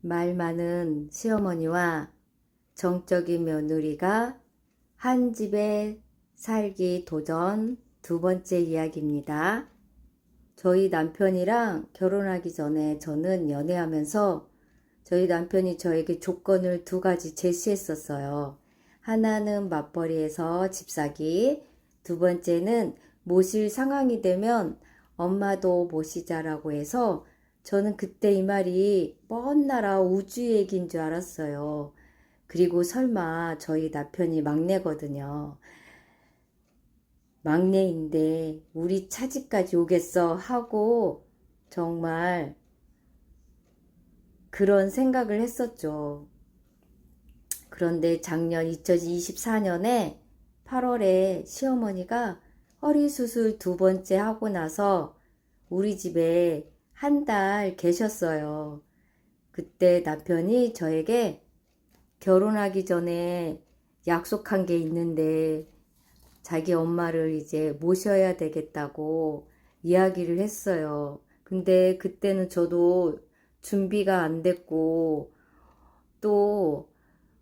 말 많은 시어머니와 정적인 며느리가 한 집에 살기 도전 두 번째 이야기입니다. 저희 남편이랑 결혼하기 전에 저는 연애하면서 저희 남편이 저에게 조건을 두 가지 제시했었어요. 하나는 맞벌이에서 집 사기, 두 번째는 모실 상황이 되면 엄마도 모시자라고 해서 저는 그때 이 말이 먼 나라 우주 얘기인 줄 알았어요. 그리고 설마 저희 남편이 막내거든요. 막내인데 우리 차집까지 오겠어 하고 정말 그런 생각을 했었죠. 그런데 작년 2024년에 8월에 시어머니가 허리 수술 두 번째 하고 나서 우리 집에 한 달 계셨어요. 그때 남편이 저에게 결혼하기 전에 약속한 게 있는데 자기 엄마를 이제 모셔야 되겠다고 이야기를 했어요. 근데 그때는 저도 준비가 안 됐고 또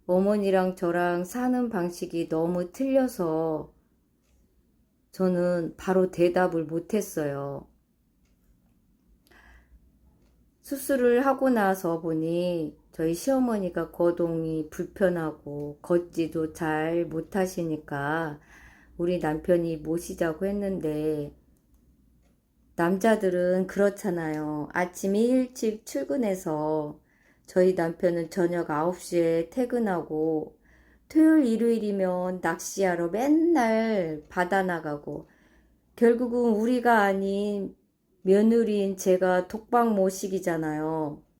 어머니랑 저랑 사는 방식이 너무 틀려서 저는 바로 대답을 못했어요. 수술을 하고 나서 보니 저희 시어머니가 거동이 불편하고 걷지도 잘 못하시니까 우리 남편이 모시자고 했는데 남자들은 그렇잖아요. 아침에 일찍 출근해서 저희 남편은 저녁 9시에 퇴근하고 토요일 일요일이면 낚시하러 맨날 바다 나가고 결국은 우리가 아닌 며느리인 제가 독박 모시기잖아요.